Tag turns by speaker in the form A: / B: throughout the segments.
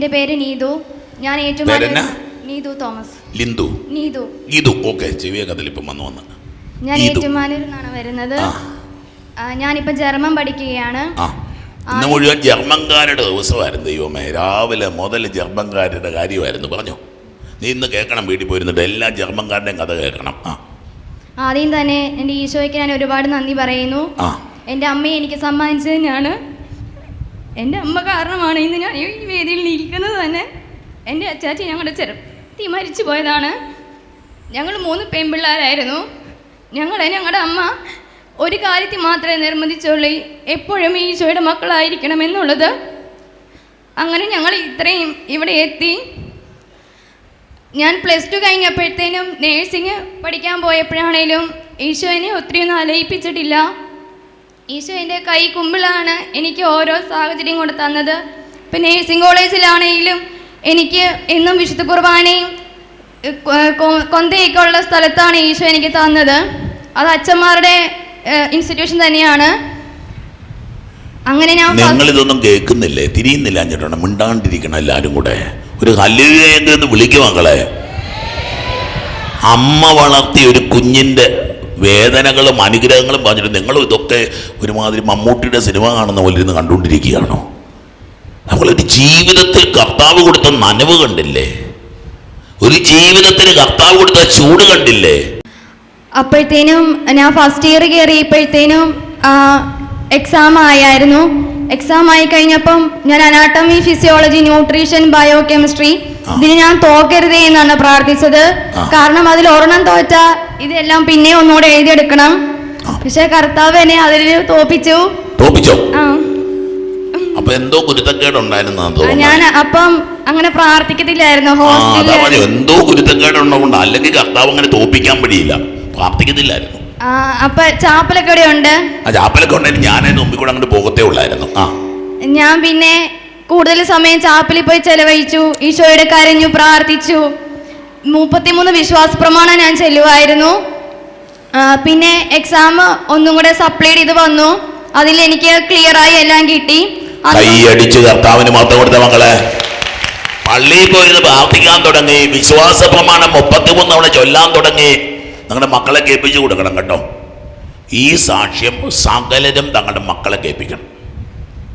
A: എന്റെ പേര് നീതു. ഞാൻ
B: പേരെന്നാ?
A: ഏറ്റുമാനൂർ നീതു തോമസ്.
B: ലിന്ദു.
A: നീതു.
B: ഗീതു ഓക്കെ ചെവിയ കഥലിപ്പം വന്നു വന്ന്.
A: ഞാൻ
B: നീതു.
A: ഏറ്റുമാനൂരിൽ നിന്നാണ് വരുന്നത്.
B: ആ.
A: ആ, ഞാനിപ്പോൾ ജർമ്മൻ പഠിക്കുകയാണ്.
B: ആ ഇന്ന് മുഴുവൻ ജർമ്മൻകാരുടെ ദിവസമായിരുന്നു ദൈവമേ. രാവിലെ മുതൽ ജർമ്മൻകാരുടെ കാര്യമായിരുന്നു. പറഞ്ഞു? നീ ഇന്ന് കേൾക്കണം വീട്ടിൽ പോയിരുന്നിട്ട് എല്ലാ ജർമ്മൻകാരുടെയും കഥ കേൾക്കണം. ആ.
A: ആദ്യം തന്നെ എന്റെ ഈശോയ്ക്ക് ഞാൻ ഒരുപാട് നന്ദി പറയുന്നു.
B: ആ.
A: എന്റെ അമ്മയെ എനിക്ക് സമ്മാനിച്ചത് തന്നെയാണ്. എന്റെ അമ്മ കാരണമാണ് ഇന്ന് ഞാൻ ഈ വേദിയിൽ നിൽക്കുന്നത് തന്നെ. എന്റെ അച്ചാച്ചി ഞങ്ങളുടെ ചെറുപ്പത്തി മരിച്ചു പോയതാണ്. ഞങ്ങൾ മൂന്ന് പെൺപിള്ളേരായിരുന്നു. ഞങ്ങളെ ഞങ്ങളുടെ അമ്മ ഒരു കാര്യത്തിൽ മാത്രമേ നിർബന്ധിച്ചുള്ളൂ. എപ്പോഴും ഈശോയുടെ മക്കളായിരിക്കണം എന്നുള്ളത്. അങ്ങനെ ഞങ്ങൾ ഇത്രയും ഇവിടെ എത്തി. ഞാൻ പ്ലസ് ടു കഴിഞ്ഞപ്പോഴത്തേനും നേഴ്സിംഗ് പഠിക്കാൻ പോയപ്പോഴാണേലും ഈശോ എന്നെ ഒത്തിരി ഒന്നും അലയിപ്പിച്ചിട്ടില്ല ഈശോ എന്റെ കൈ കുമ്പിളാണ് എനിക്ക് ഓരോ സാഹചര്യം കൊണ്ട് തന്നത്. ഇപ്പം നേഴ്സിംഗ് കോളേജിലാണെങ്കിലും എനിക്ക് എന്നും വിശുദ്ധ കുർബാനയും കൊന്തയൊക്കെ ഉള്ള സ്ഥലത്താണ് ഈശോ എനിക്ക് തന്നത്. അത് അച്ഛന്മാരുടെ ഇൻസ്റ്റിറ്റ്യൂഷൻ തന്നെയാണ്. അങ്ങനെ ഞാൻ
B: നിങ്ങൾ ഇതൊന്നും കേൾക്കുന്നില്ലേ? തിരിയുന്നില്ല ഞാൻ മിണ്ടാണ്ടിരിക്കണം എല്ലാവരും കൂടെ. ഒരു ഹല്ലുയെന്ന് വിളിക്കും മക്കളെ. അമ്മ വളർത്തിയ ഒരു കുഞ്ഞിന്റെ വേദനകളും അനുഗ്രഹങ്ങളും പറഞ്ഞിട്ട് നിങ്ങളും ഇതൊക്കെ ഒരുമാതിരി മമ്മൂട്ടിയുടെ സിനിമ കാണുന്ന പോലെ ഇരുന്ന് കണ്ടുകൊണ്ടിരിക്കുകയാണോ? നമ്മളൊരു ജീവിതത്തിൽ കർത്താവ് കൊടുത്ത നനവ് കണ്ടില്ലേ? ഒരു ജീവിതത്തിന് കർത്താവ് കൊടുത്ത ചൂട് കണ്ടില്ലേ?
A: അപ്പോഴത്തേനും ഞാൻ ഫസ്റ്റ് ഇയർ കയറിയപ്പോഴത്തേനും എക്സാം ആയായിരുന്നു. എക്സാം ആയി കഴിഞ്ഞപ്പം ഞാൻ anatomy physiology nutrition biochemistry ഇതിന് ഞാൻ തോക്കരുതേ എന്നാണ് പ്രാർത്ഥിച്ചത്. കാരണം അതിൽ ഒരെണ്ണം തോറ്റ ഇതെല്ലാം പിന്നെ ഒന്നുകൂടെ എഴുതിയെടുക്കണം. പക്ഷെ കർത്താവ് എന്നെ അതിൽ തോപ്പിച്ചു.
B: തോപ്പിച്ചോ? അപ്പൊ എന്തോ
A: ഞാൻ അപ്പം അങ്ങനെ പ്രാർത്ഥിക്കത്തില്ലായിരുന്നു. ഹോസ്റ്റലിൽ
B: എന്തോ കുരുത്തക്കേടുള്ളതുകൊണ്ട് അല്ലെങ്കിൽ കർത്താവ് അങ്ങനെ തോപ്പിക്കാൻ പറ്റിയില്ല പ്രാർത്ഥിക്കുന്നില്ലായിരുന്നു
A: അപ്പൊ ചാപ്പലൊക്കെ ഇവിടെ ഉണ്ട്
B: ചാപ്പലൊക്കെ ഉണ്ടായിരുന്നു ഞാൻ മുമ്പിൽ കൂടെ അങ്ങോട്ട് പോകത്തേ ഉള്ളായിരുന്നു. ആ.
A: ഞാൻ പിന്നെ കൂടുതൽ സമയം ചാപ്പലിൽ പോയി ചെലവഴിച്ചു ഈശോയുടെ കരഞ്ഞു പ്രാർത്ഥിച്ചു. മുപ്പത്തിമൂന്ന് വിശ്വാസ പ്രമാണം ഞാൻ ചെല്ലുമായിരുന്നു പിന്നെ എക്സാം ഒന്നും കൂടെ സപ്ലൈ ചെയ്ത് വന്നു. അതിൽ എനിക്ക് ക്ലിയർ ആയി എല്ലാം കിട്ടി.
B: കൈയടിച്ച് കർത്താവിന് മൊത്തം കൊടുത്ത മക്കളെ പള്ളിയിൽ പോയിരുന്ന് പ്രാർത്ഥിക്കാൻ തുടങ്ങി വിശ്വാസ പ്രമാണം മുപ്പത്തിമൂന്ന് തവണ ചൊല്ലാൻ തുടങ്ങി. നിങ്ങളുടെ മക്കളെ കേൾപ്പിച്ചു കൊടുക്കണം കേട്ടോ. ഈ സാക്ഷ്യം സകലരും തങ്ങളുടെ മക്കളെ കേൾപ്പിക്കണം.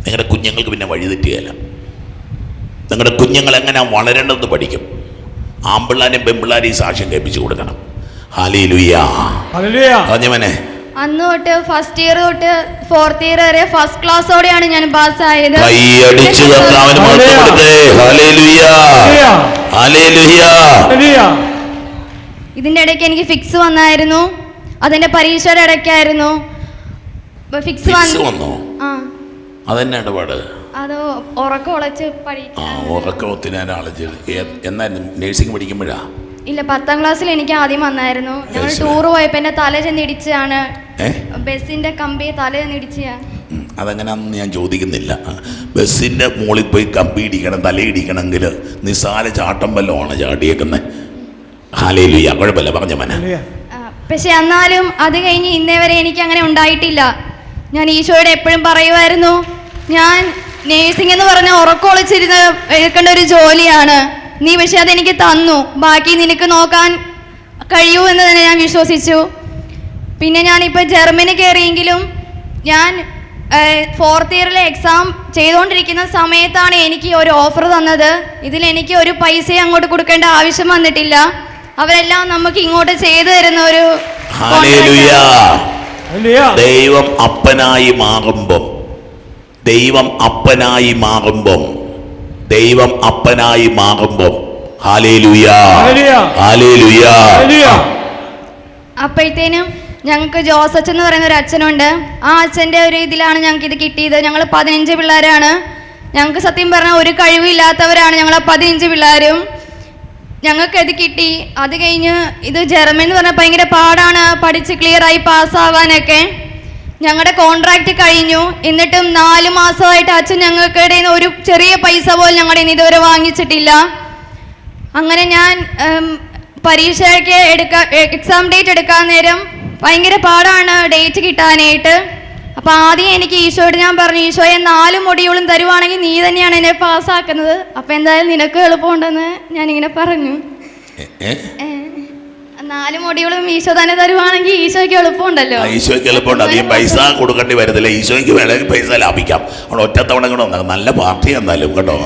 B: നിങ്ങളുടെ കുഞ്ഞുങ്ങൾക്ക് പിന്നെ വഴി വഴിതെറ്റുകയില്ല നിങ്ങളുടെ കുഞ്ഞുങ്ങൾ എങ്ങനെ വളരേണ്ടതെന്ന് പഠിക്കും. ആമ്പിള്ളാരെയും പെമ്പിള്ളാരെയും ഈ സാക്ഷ്യം കേൾപ്പിച്ചു കൊടുക്കണം. പറഞ്ഞവനെ
A: അന്ന് തൊട്ട് ഫസ്റ്റ് ഇയർ തൊട്ട് ഫോർത്ത് ഇയർ വരെ ഫസ്റ്റ് ക്ലാസ്സോടെയാണ് ഞാൻ പാസ്സായത്
B: കൈയടിച്ച്
A: ഇതിന്റെ ഇടയ്ക്ക് എനിക്ക് ഫിക്സ് വന്നായിരുന്നു. അതെന്റെ പരീക്ഷയുടെ ഇടയ്ക്കായിരുന്നു. ഫിക്സ് വന്നു
B: അതെന്നെ ഇടപാട്?
A: അത് ഉറക്കം ഉളച്ച്
B: ആ ഉറക്കത്തിന് ആളജ് എന്നായിരുന്നു നേഴ്സിംഗ് പഠിക്കുമ്പോഴാ?
A: ഇല്ല പത്താം ക്ലാസ്സിൽ എനിക്ക് ആദ്യം വന്നായിരുന്നു. ഞങ്ങൾ. ടൂർ പോയപ്പോൾ എന്റെ തല
B: ചെന്നിടിച്ചാണ്
A: ബസ്സിന്റെ കമ്പി തല
B: ചെന്നിടിച്ചാ അതെങ്ങനെയാണെന്ന് ഞാൻ ചോദിക്കുന്നില്ല. ബസ്സിന്റെ മുകളിൽ പോയി കമ്പി ഇടിക്കണം തലയിടിക്കണമെങ്കിൽ നിസ്സാര ചാട്ടം വല്ലതുമാണ് ചാടിയേക്കുന്നത് കുഴപ്പമില്ല പറഞ്ഞ മന.
A: പക്ഷെ എന്നാലും അത് കഴിഞ്ഞ് ഇന്നേ വരെ എനിക്ക് അങ്ങനെ ഉണ്ടായിട്ടില്ല. ഞാൻ ഈശോയോട് എപ്പോഴും പറയുമായിരുന്നു ഞാൻ നേഴ്സിംഗ് എന്ന് പറഞ്ഞ ഉറക്കൊളിച്ചിരുന്ന് എടുക്കേണ്ട ഒരു ജോലിയാണ്. നീ പക്ഷെ അതെനിക്ക് തന്നു. ബാക്കി നിനക്ക് നോക്കാൻ കഴിയൂ എന്ന് തന്നെ ഞാൻ വിശ്വസിച്ചു. പിന്നെ ഞാനിപ്പോൾ ജർമ്മനി കയറിയെങ്കിലും ഞാൻ ഫോർത്ത് ഇയറിലെ എക്സാം ചെയ്തുകൊണ്ടിരിക്കുന്ന സമയത്താണ് എനിക്ക് ഒരു ഓഫർ തന്നത്. ഇതിൽ എനിക്ക് ഒരു പൈസയും അങ്ങോട്ട് കൊടുക്കേണ്ട ആവശ്യം വന്നിട്ടില്ല. അവരെല്ലാം നമുക്ക് ഇങ്ങോട്ട് ചെയ്തു തരുന്ന ഒരു
B: ദൈവം അപ്പനായി മാറുമ്പം. ദൈവം അപ്പനായി മാറുമ്പം. ദൈവം അപ്പനായി മാറുമ്പം.
A: അപ്പോഴത്തേനും ഞങ്ങൾക്ക് ജോസച്ച് എന്ന് പറയുന്ന ഒരു അച്ഛനുണ്ട്. ആ അച്ഛന്റെ ഒരു ഇതിലാണ് ഞങ്ങൾക്ക് ഇത് കിട്ടിയത്. ഞങ്ങൾ പതിനഞ്ച് പിള്ളേരാണ്. ഞങ്ങൾക്ക് സത്യം പറഞ്ഞാൽ ഒരു കഴിവില്ലാത്തവരാണ് ഞങ്ങൾ പതിനഞ്ച് പിള്ളേരും. ഞങ്ങൾക്ക് ഇത് കിട്ടി. അത് കഴിഞ്ഞ് ഇത് ജർമ്മൻ എന്ന് പറഞ്ഞാൽ ഭയങ്കര പാടാണ്. പഠിച്ച് ക്ലിയർ ആയി പാസ്സാവാനൊക്കെ. ഞങ്ങളുടെ കോൺട്രാക്റ്റ് കഴിഞ്ഞു. എന്നിട്ടും നാല് മാസമായിട്ട് അച്ഛൻ ഞങ്ങൾക്ക് ഇടയിൽ നിന്ന് ഒരു ചെറിയ പൈസ പോലും ഞങ്ങളുടെ ഇനി ഇതുവരെ വാങ്ങിച്ചിട്ടില്ല. അങ്ങനെ ഞാൻ പരീക്ഷയൊക്കെ പരീക്ഷയ്ക്ക് എടുക്കാൻ എക്സാം ഡേറ്റ് എടുക്കാൻ നേരം ഭയങ്കര പാടാണ് ഡേറ്റ് കിട്ടാനായിട്ട്. അപ്പൊ ആദ്യം എനിക്ക് ഈശോയോട് ഞാൻ പറഞ്ഞു ഈശോയെ നാല് മൊടിയോളും തരുവാണെങ്കിൽ നീ തന്നെയാണ് എന്നെ പാസ്സാക്കുന്നത്. അപ്പൊ എന്തായാലും നിനക്ക് എളുപ്പമുണ്ടെന്ന് ഞാനിങ്ങനെ പറഞ്ഞു. നാല് മൊടികളും ഈശോ തന്നെ തരുവാണെങ്കിൽ ഈശോയ്ക്ക് എളുപ്പമുണ്ടല്ലോ.
B: ഈശോയ്ക്ക് എളുപ്പമുണ്ട്. അധികം പൈസ കൊടുക്കേണ്ടി വരത്തില്ല. ഈശോയ്ക്ക് വേണമെങ്കിൽ പൈസ ലാഭിക്കാം. അവിടെ ഒറ്റത്തവണ കൂടെ നല്ല പാർട്ടി എന്നാലും കേട്ടോ.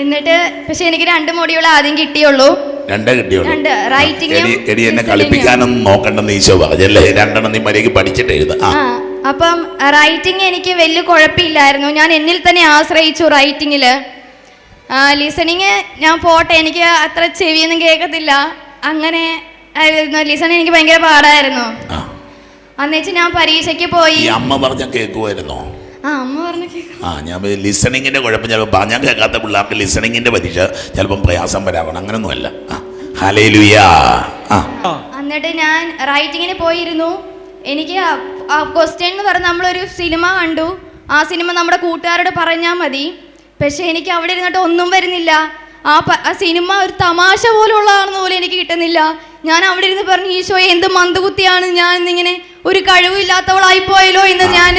A: എന്നിട്ട് പക്ഷെ എനിക്ക് രണ്ട് മൊടിയോളം ആദ്യം കിട്ടിയുള്ളൂ.
B: രണ്ടേ കിട്ടിയുള്ളൂ. എടി എന്നെ. കളിപ്പിക്കാനൊന്നും നോക്കണ്ടെന്ന് ഈശോ പറഞ്ഞല്ലേ? രണ്ടെണ്ണം നീ മര്യാദയ്ക്ക് പഠിച്ചിട്ട് എഴുതാം.
A: അപ്പം റൈറ്റിംഗ് എനിക്ക് വലിയ കുഴപ്പമില്ലായിരുന്നു. ഞാൻ എന്നിൽ തന്നെ ആശ്രയിച്ചു റൈറ്റിങ്ങിൽ ലിസണിങ് ഞാൻ പോട്ടെ എനിക്ക് അത്ര ചെവിയൊന്നും കേൾക്കത്തില്ല. അങ്ങനെ ആയിരുന്നു ലിസണിങ് എനിക്ക് ഭയങ്കര പാടായിരുന്നു. അന്നേച്ച് ഞാൻ പരീക്ഷയ്ക്ക് പോയി.
B: അമ്മ പറഞ്ഞ കേൾക്കുമായിരുന്നോ
A: ആ അമ്മ പറഞ്ഞു
B: ആ ഞാൻ ലിസണിങ്ങിന്റെ കുഴപ്പം ചിലപ്പോൾ പറഞ്ഞാൽ കേൾക്കാത്ത പിള്ളേർക്ക് ലിസണിങ്ങിന്റെ പരീക്ഷ ചിലപ്പം പ്രയാസം വരാവണം അങ്ങനൊന്നുമല്ല. ആ ഹലേലുയാ ആ.
C: ആ.
A: എന്നിട്ട് ഞാൻ റൈറ്റിങ്ങിന് പോയിരുന്നു. എനിക്ക് ക്വസ്റ്റ്യൻ എന്ന് പറഞ്ഞ നമ്മളൊരു സിനിമ കണ്ടു. ആ സിനിമ നമ്മുടെ കൂട്ടുകാരോട് പറഞ്ഞാൽ മതി. പക്ഷേ എനിക്ക് അവിടെ ഇരുന്നിട്ട് ഒന്നും വരുന്നില്ല. ആ സിനിമ ഒരു തമാശ പോലുള്ളതാണെന്ന് പോലും എനിക്ക് കിട്ടുന്നില്ല. ഞാൻ അവിടെ ഇരുന്ന് പറഞ്ഞു ഈശോയെ എന്ത് മന്ദബുദ്ധിയാണ് ഞാൻ ഇന്നിങ്ങനെ ഒരു കഴിവില്ലാത്തവളായി പോയല്ലോ എന്ന് ഞാൻ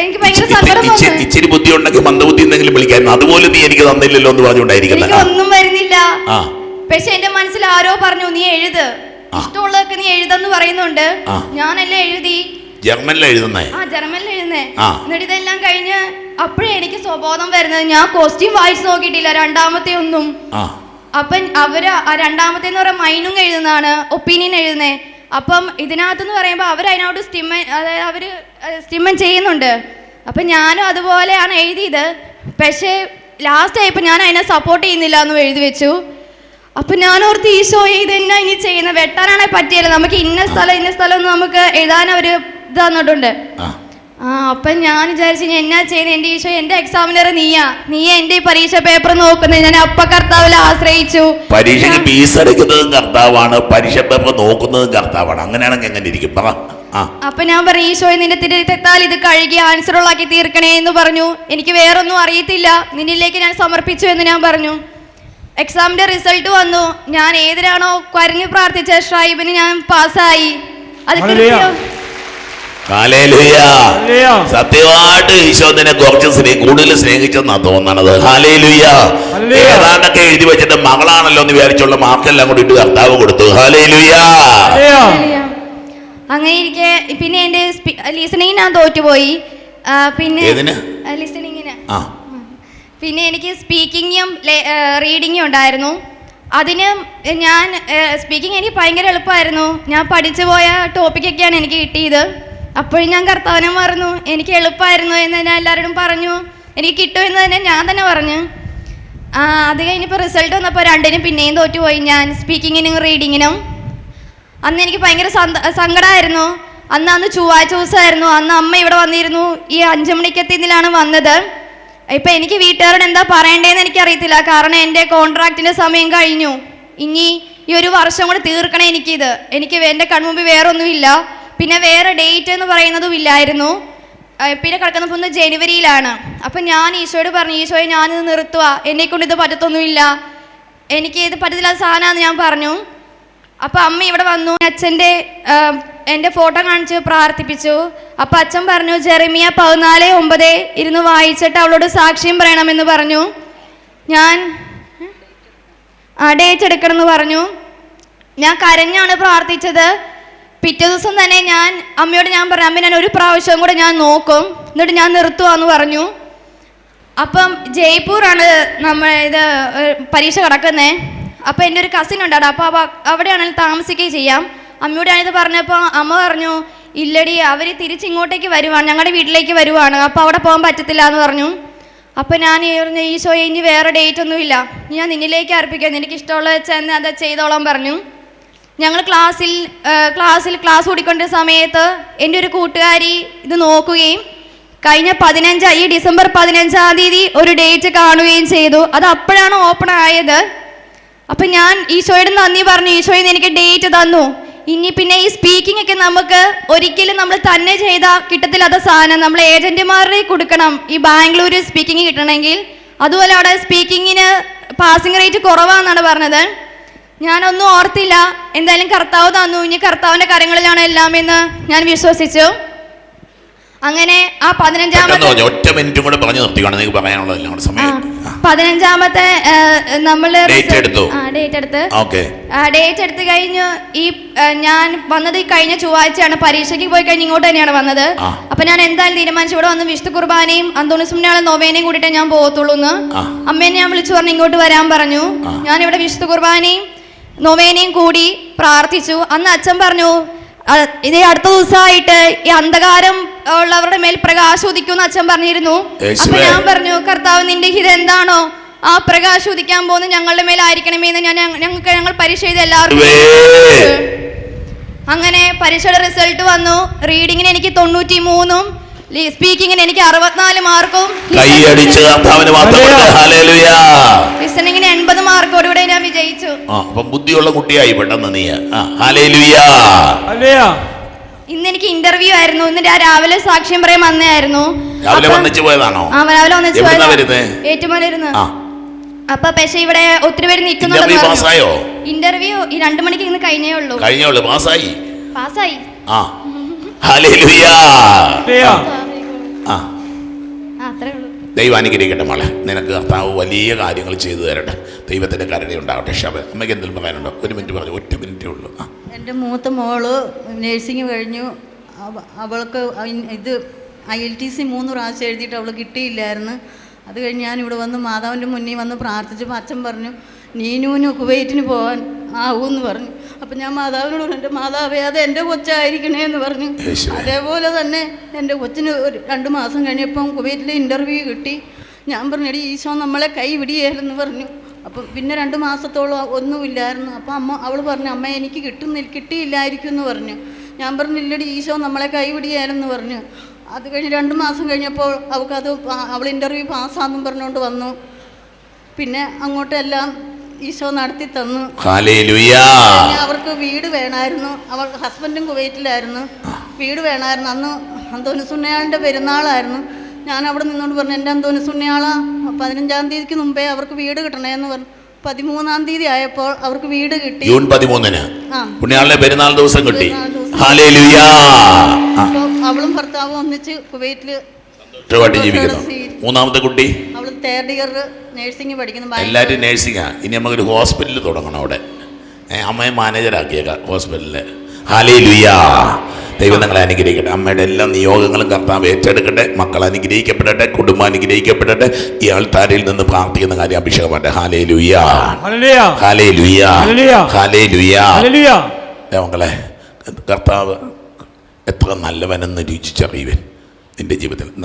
A: എനിക്ക് ഭയങ്കര
B: ഇച്ചിരി ബുദ്ധി ഉണ്ടെങ്കിൽ മന്ദബുദ്ധി എന്തെങ്കിലും വിളിക്കായിരുന്നു. അതുപോലെ നീ എനിക്ക് തന്നില്ലല്ലോ എന്ന് പറഞ്ഞുകൊണ്ടായിരിക്കുന്നത്
A: എനിക്ക് ഒന്നും വരുന്നില്ല. പക്ഷെ എന്റെ മനസ്സിൽ ആരോ പറഞ്ഞു നീ എഴുത്. ഇഷ്ടമുള്ളതൊക്കെ നീ എഴുതെന്ന് പറയുന്നുണ്ട്. ഞാനെല്ലാം എഴുതി?
B: ജർമ്മനിൽ എഴുതുന്നേ.
A: ആ ജർമ്മനിൽ എഴുതുന്നേ.
B: ആ.
A: എന്നിട്ട് ഇതെല്ലാം കഴിഞ്ഞ് അപ്പോഴേ എനിക്ക് സ്വബോധം വരുന്നത് ഞാൻ കോസ്റ്റ്യൂം വായിച്ചു നോക്കിയിട്ടില്ല രണ്ടാമത്തെ ഒന്നും.
B: ആ.
A: അപ്പം അവർ ആ രണ്ടാമത്തെ എന്ന് പറയുമ്പോൾ മൈനും എഴുതുന്നതാണ് ഒപ്പീനിയൻ എഴുതുന്നേ. അപ്പം ഇതിനകത്തെന്ന് പറയുമ്പോൾ അവർ അതിനോട് സ്റ്റിമ്മൻ അതായത് അവർ സ്റ്റിമ്മൻ ചെയ്യുന്നുണ്ട്. അപ്പം ഞാനും അതുപോലെയാണ് എഴുതിയത്. പക്ഷേ ലാസ്റ്റ് ആയപ്പോൾ ഞാൻ അതിനെ സപ്പോർട്ട് ചെയ്യുന്നില്ല എന്ന് എഴുതി വെച്ചു. അപ്പം ഞാൻ ഓർത്ത് ഈശോയെ ഇതെന്നാ ഇനി ചെയ്യുന്നത് വെട്ടാനാണെ പറ്റിയല്ലോ? നമുക്ക് ഇന്ന സ്ഥലം ഇന്ന സ്ഥലം ഒന്നും നമുക്ക് എഴുതാൻ അവർ ഇത് തന്നിട്ടുണ്ട്
B: ആ.
A: അപ്പൊ ഞാൻ വിചാരിച്ചു എന്നാ ചെയ്യുന്നത് എന്റെ ഈശോ എന്റെ എക്സാമിനർ നീയാ. നീ എന്റെ ഈ പരീക്ഷ പേപ്പർ നോക്കുന്നത്. ഞാൻ അപ്പ കർത്താവിൽ ആശ്രയിച്ചു.
B: പരീക്ഷയ്ക്ക് ഫീസ് അടയ്ക്കുന്നതും കർത്താവാണ്. പരീക്ഷ പേപ്പർ നോക്കുന്നതും കർത്താവാണ്. അങ്ങനെയാണെങ്കിൽ എങ്ങനെ ഇരിക്കും? പറ.
A: അപ്പൊ ഞാൻ പറഞ്ഞു ഈശോ നിന്റെ തിരുത്തെത്താൽ ഇത് കഴുകി ആൻസർ ഉള്ളാക്കി തീർക്കണേ എന്ന് പറഞ്ഞു. എനിക്ക് വേറൊന്നും അറിയത്തില്ല. നിന്നിലേക്ക് ഞാൻ സമർപ്പിച്ചു എന്ന് ഞാൻ പറഞ്ഞു. എക്സാമിന്റെ റിസൾട്ട് വന്നു. ഞാൻ ഏതിനാണോ കരഞ്ഞു പ്രാർത്ഥിച്ച ഷ്രൈബിന് ഞാൻ പാസ്സായി അത് കൃത്യം.
B: സത്യമായിട്ട് ഈശോദിനെ കുറച്ച് സ്നേഹ കൂടുതൽ സ്നേഹിച്ചെന്നാ തോന്നണത്. Hallelujah
C: hallelujah.
B: ഏതാണ്ടൊക്കെ എഴുതി വെച്ചിട്ട് മകളാണല്ലോ എന്ന് വിചാരിച്ചുള്ള മാർക്കെല്ലാം കൂടി ഇട്ട് കർത്താവ് കൊടുത്തു. Hallelujah
C: hallelujah.
A: ഹല്ലേലൂയ. അങ്ങനെ ഇരിക്കെ പിന്നെ എന്റെ ലിസണിങ് ഞാൻ തോറ്റുപോയി. പിന്നെ? ലിസണിങ്ങിന്. പിന്നെ എനിക്ക് സ്പീക്കിങ്ങും റീഡിങ്ങും ഉണ്ടായിരുന്നു. അതിന് ഞാൻ സ്പീക്കിംഗ് എനിക്ക് ഭയങ്കര എളുപ്പമായിരുന്നു. ഞാൻ പഠിച്ചു പോയ ടോപ്പിക്കൊക്കെയാണ് എനിക്ക് കിട്ടിയത്. അപ്പോഴും ഞാൻ കർത്താവിനെ മറന്നു. എനിക്ക് എളുപ്പമായിരുന്നു എന്ന് ഞാൻ എല്ലാവരോടും പറഞ്ഞു. എനിക്ക് കിട്ടുമെന്ന് തന്നെ ഞാൻ തന്നെ പറഞ്ഞു. അത് കഴിഞ്ഞപ്പോൾ റിസൾട്ട് വന്നപ്പോൾ രണ്ടിനും പിന്നെയും തോറ്റുപോയി ഞാൻ സ്പീക്കിങ്ങിനും റീഡിങ്ങിനും അന്ന് എനിക്ക് ഭയങ്കര സങ്കടമായിരുന്നു അന്ന് അന്ന് ചൊവ്വാഴ്ച ദിവസമായിരുന്നു. അന്ന് അമ്മ ഇവിടെ വന്നിരുന്നു. ഈ അഞ്ചു മണിക്കെത്തിയതിലാണ് വന്നത്. ഇപ്പം എനിക്ക് വീട്ടുകാരോട് എന്താ പറയണ്ടേന്ന് എനിക്കറിയത്തില്ല. കാരണം എന്റെ കോൺട്രാക്റ്റിന്റെ സമയം കഴിഞ്ഞു. ഇനി ഈ ഒരു വർഷം കൂടെ തീർക്കണം എനിക്കിത്. എനിക്ക് എന്റെ കൺമുമ്പിൽ വേറെ ഒന്നുമില്ല പിന്നെ വേറെ ഡേറ്റ് എന്ന് പറയുന്നതും ഇല്ലായിരുന്നു. പിന്നെ കിടക്കുന്ന പോകുന്നത് ജനുവരിയിലാണ്. അപ്പം ഞാൻ ഈശോയോട് പറഞ്ഞു ഈശോയെ ഞാനിത് നിർത്തുക എന്നെ കൊണ്ട് ഇത് പറ്റത്തൊന്നുമില്ല. എനിക്ക് ഇത് പറ്റത്തില്ലാത്ത സാധനമാണെന്ന് ഞാൻ പറഞ്ഞു. അപ്പോൾ അമ്മ ഇവിടെ വന്നു. അച്ഛന്റെ എന്റെ ഫോട്ടോ കാണിച്ച് പ്രാർത്ഥിപ്പിച്ചു. അപ്പോൾ അച്ഛൻ പറഞ്ഞു ജെറമിയ പതിനാല് ഒമ്പത് ഇരുന്ന് വായിച്ചിട്ട് അവളോട് സാക്ഷ്യം പറയണമെന്ന് പറഞ്ഞു. ഞാൻ ആ ഡേറ്റ് എടുക്കണമെന്ന് പറഞ്ഞു. ഞാൻ കരഞ്ഞാണ് പ്രാർത്ഥിച്ചത്. പിറ്റേ ദിവസം തന്നെ ഞാൻ അമ്മയോട് ഞാൻ പറഞ്ഞു അമ്മ ഞാൻ ഒരു പ്രാവശ്യം കൂടെ ഞാൻ നോക്കും. എന്നിട്ട് ഞാൻ നിർത്തുവാന്ന് പറഞ്ഞു. അപ്പം ജയ്പൂറാണ് നമ്മൾ ഇത് പരീക്ഷ കിടക്കുന്നത് അപ്പം എന്റെ ഒരു കസിൻ ഉണ്ട് അവിടെ അപ്പോൾ അവ അവിടെയാണെങ്കിൽ താമസിക്കുകയും ചെയ്യാം. അമ്മയോട് ഞാനിത് പറഞ്ഞപ്പോൾ അമ്മ പറഞ്ഞു ഇല്ലടി അവർ തിരിച്ചിങ്ങോട്ടേക്ക് വരുവാണ്. ഞങ്ങളുടെ വീട്ടിലേക്ക് വരുവാണ്. അപ്പോൾ അവിടെ പോകാൻ പറ്റത്തില്ല എന്ന് പറഞ്ഞു. അപ്പോൾ ഞാൻ പറഞ്ഞു ഈശോയെ ഇനി വേറെ ഡേറ്റ് ഒന്നുമില്ല. ഞാൻ നിന്നിലേക്ക് അർപ്പിക്കാം. എനിക്ക് ഇഷ്ടമുള്ളത് വെച്ചാൽ അത് ചെയ്തോളാം പറഞ്ഞു. ഞങ്ങൾ ക്ലാസ്സിൽ ക്ലാസ്സിൽ ക്ലാസ് ഓടിക്കൊണ്ടിരുന്ന സമയത്ത് എന്റെ ഒരു കൂട്ടുകാരി ഇത് നോക്കുകയും കഴിഞ്ഞ പതിനഞ്ചാം ഈ ഡിസംബർ പതിനഞ്ചാം തീയതി ഒരു ഡേറ്റ് കാണുകയും ചെയ്തു. അത് അപ്പോഴാണ് ഓപ്പൺ ആയത്. അപ്പം ഞാൻ ഈശോയുടെ നന്ദി പറഞ്ഞു ഈശോയിൽ നിന്ന് എനിക്ക് ഡേറ്റ് തന്നു. ഇനി പിന്നെ ഈ സ്പീക്കിംഗ് ഒക്കെ നമുക്ക് ഒരിക്കലും നമ്മൾ തന്നെ ചെയ്താൽ കിട്ടത്തില്ലാത്ത സാധനം. നമ്മൾ ഏജന്റുമാരുടെ കൊടുക്കണം. ഈ ബാംഗ്ലൂർ സ്പീക്കിംഗ് കിട്ടണമെങ്കിൽ. അതുപോലെ അവിടെ സ്പീക്കിങ്ങിന് പാസിംഗ് റേറ്റ് കുറവാണെന്നാണ് പറഞ്ഞത്. ഞാനൊന്നും ഓർത്തില്ല. എന്തായാലും കർത്താവ് തന്നു. ഇനി കർത്താവിന്റെ കരങ്ങളിലാണ് എല്ലാം എന്ന് ഞാൻ വിശ്വസിച്ചു. അങ്ങനെ ആ പതിനഞ്ചാമത്തെ
B: ഒറ്റ മിനിറ്റും കൂടെ പറഞ്ഞു നിർത്തിക്കണം നിങ്ങൾക്ക് പറയാനുള്ളതെല്ലാം സമയം.
A: പതിനഞ്ചാമത്തെ നമ്മൾ നമ്മൾ
B: Date എടുത്തു.
A: ഡേറ്റ് എടുത്ത്.
B: കഴിഞ്ഞു
A: ഡേറ്റ് എടുത്ത് കഴിഞ്ഞ്. ഈ ഞാൻ വന്നത് ഈ കഴിഞ്ഞ ചൊവ്വാഴ്ചയാണ്. പരീക്ഷയ്ക്ക് പോയി കഴിഞ്ഞ് ഇങ്ങോട്ട് തന്നെയാണ് വന്നത്. അപ്പൊ ഞാൻ എന്തായാലും തീരുമാനിച്ചു. ഇവിടെ വന്ന് വിഷ്ണു കുർബാനയും അന്തോണിസുമനാളും നോവേനയും കൂടിയിട്ടേ ഞാൻ പോകത്തുള്ളൂ എന്ന്. അമ്മേനെ ഞാൻ വിളിച്ചു പറഞ്ഞു ഇങ്ങോട്ട് വരാൻ പറഞ്ഞു. ഞാൻ ഇവിടെ വിഷ്ണു കുർബാനയും നോവേനയും കൂടി പ്രാർത്ഥിച്ചു. അന്ന് അച്ഛൻ പറഞ്ഞു ഇതേ അടുത്ത ദിവസമായിട്ട് ഈ അന്ധകാരം ഉള്ളവരുടെ മേൽ പ്രകാശം ഉദിക്കുമെന്ന് അച്ഛൻ പറഞ്ഞിരുന്നു. അപ്പൊ. ഞാൻ പറഞ്ഞു കർത്താവ് നിന്റെ ഹിത എന്താണോ ആ പ്രകാശം ഉദിക്കാൻ പോകുന്ന ഞങ്ങളുടെ മേലായിരിക്കണമേ എന്ന് ഞാൻ ഞങ്ങൾക്ക് ഞങ്ങൾ പരീക്ഷ ചെയ്ത് എല്ലാവർക്കും അങ്ങനെ പരീക്ഷയുടെ റിസൾട്ട് വന്നു. റീഡിങ്ങിന് എനിക്ക് തൊണ്ണൂറ്റി മൂന്നും സ്പീക്കിങ്ങിന് എനിക്ക് അറുപത്തിനാല് മാർക്കും ലിസണിങ്ങിന് എൺപത് മാർക്കോടുകൂടെ ഞാൻ വിജയിച്ചു
B: ആ അപ്പം ബുദ്ധിയുള്ള കുട്ടിയായി പെട്ടെന്ന് നീ. ആ
A: ഇന്ന് എനിക്ക് ഇന്റർവ്യൂ ആയിരുന്നു. ഇന്ന് ആ രാവിലെ സാക്ഷ്യം പറയാൻ വന്നായിരുന്നു
B: രാവിലെ വന്നിച്ച് പോയതാണോ?
A: ആ രാവിലെ വന്നിച്ച്
B: എവിടുന്നാ വരുന്നേ?
A: ഏറ്റുമാനിരുന്ന്.
B: ആ.
A: അപ്പൊ പക്ഷെ ഇവിടെ ഒത്തിരി പേര്
B: ഇന്റർവ്യൂ പാസ്സായോ?
A: ഇന്റർവ്യൂ ഈ രണ്ടു മണിക്ക് ഇന്ന് കഴിഞ്ഞേ ഉള്ളൂ.
B: കഴിഞ്ഞേ ഉള്ളൂ. പാസ്സായി?
A: പാസ്സായി.
B: ആ.
C: ഹല്ലേലൂയ.
B: ദൈവം അനുഗ്രഹിക്കട്ടെ മോളെ. നിനക്ക് കർത്താവ് വലിയ കാര്യങ്ങൾ ചെയ്തു തരട്ടെ. ദൈവത്തിന്റെ കരുണയുണ്ടാവട്ടെ ഷബ. അമ്മയ്ക്ക് എന്തെങ്കിലും പറയാനുണ്ടോ? ഒരു മിനിറ്റ് പറഞ്ഞു ഒറ്റ മിനിറ്റേ ഉള്ളൂ. ആ.
D: എന്റെ മൂത്ത മോൾ നേഴ്സിംഗ് കഴിഞ്ഞു. അവൾക്ക് ഇത് ഐ എൽ ടി സി മൂന്ന് പ്രാവശ്യം എഴുതിയിട്ട് അവൾ കിട്ടിയില്ലായിരുന്നു. അത് കഴിഞ്ഞ് ഞാൻ ഇവിടെ വന്ന് മാതാവിന്റെ മുന്നിൽ വന്ന് പ്രാർത്ഥിച്ചപ്പോൾ അച്ഛൻ പറഞ്ഞു നീനൂന് കുവൈറ്റിന് പോകാൻ ആവൂന്ന് പറഞ്ഞു. അപ്പം ഞാൻ മാതാവിനോട് പറഞ്ഞു എന്റെ മാതാവേ അത് എന്റെ കൊച്ചായിരിക്കണേ എന്ന് പറഞ്ഞു. അതേപോലെ തന്നെ എന്റെ കൊച്ചിന് ഒരു രണ്ട് മാസം കഴിഞ്ഞപ്പം കുവൈറ്റിൽ ഇന്റർവ്യൂ കിട്ടി. ഞാൻ പറഞ്ഞു എടി ഈശോ നമ്മളെ കൈ വിടിയായിരുന്നു പറഞ്ഞു. അപ്പം പിന്നെ രണ്ട് മാസത്തോളം ഒന്നുമില്ലായിരുന്നു. അപ്പം അമ്മ അവൾ പറഞ്ഞു അമ്മ എനിക്ക് കിട്ടുന്നില്ല കിട്ടിയില്ലായിരിക്കും എന്ന് പറഞ്ഞു. ഞാൻ പറഞ്ഞു ഇല്ലടി ഈശോ നമ്മളെ കൈ വിടിയായിരുന്നു പറഞ്ഞു. അത് കഴിഞ്ഞ് രണ്ട് മാസം കഴിഞ്ഞപ്പോൾ അവൾക്കത് അവൾ ഇന്റർവ്യൂ പാസ്സാന്നും പറഞ്ഞുകൊണ്ട് വന്നു. പിന്നെ അങ്ങോട്ടെല്ലാം ഈശോ നടത്തി തന്നു. അവർക്ക് വീട് വേണമായിരുന്നു അവർ ഹസ്ബൻഡും കുവൈറ്റിലായിരുന്നു. വീട് വേണമായിരുന്നു അന്ന് അന്തോനി സുന്നയാളിന്റെ പെരുന്നാളായിരുന്നു. ഞാൻ അവിടെ നിന്നോട് പറഞ്ഞു എന്റെ അന്തോനി സുന്നയാള പതിനഞ്ചാം തീയതിക്ക് മുമ്പേ അവർക്ക് വീട് കിട്ടണേന്ന് പറഞ്ഞു. പതിമൂന്നാം തീയതി ആയപ്പോൾ അവർക്ക് വീട് കിട്ടി.
B: ജൂൺ പതിമൂന്നിന്.
D: ആ.
B: പുണ്യാളിലെ പെരുന്നാൾ ദിവസം കിട്ടി.
D: അവളും ഭർത്താവും ഒന്നിച്ച് കുവൈറ്റിൽ
B: ജീവിക്കുന്നു. മൂന്നാമത്തെ കുട്ടി.
D: തേർഡ് ഇയർ നേഴ്സിംഗ് പഠിക്കുന്നു
B: എല്ലാവരും നേഴ്സിംഗാ ഇനി നമുക്കൊരു ഹോസ്പിറ്റലിൽ തുടങ്ങണം അവിടെ. അമ്മയെ മാനേജറാക്കിയേക്കാം ഹോസ്പിറ്റലിൽ ഹാലേലുയാ ദൈവം നിങ്ങളെ അനുഗ്രഹിക്കട്ടെ. അമ്മയുടെ എല്ലാ നിയോഗങ്ങളും കർത്താവ് ഏറ്റെടുക്കട്ടെ. മക്കൾ അനുഗ്രഹിക്കപ്പെടട്ടെ. കുടുംബം അനുഗ്രഹിക്കപ്പെടട്ടെ. ഈ ആൾത്താരയിൽ നിന്ന് പ്രാർത്ഥിക്കുന്ന കാര്യം അഭിഷേകമാട്ടെ ഹാലേ ലുയാ ഹാലേ ലുയാ. ഹാലേ ലുയാ മക്കളെ കർത്താവ് എത്ര നല്ലവനെന്ന് രുചിച്ചറിയുവൻ നിന്റെ ജീവിതത്തിൽ.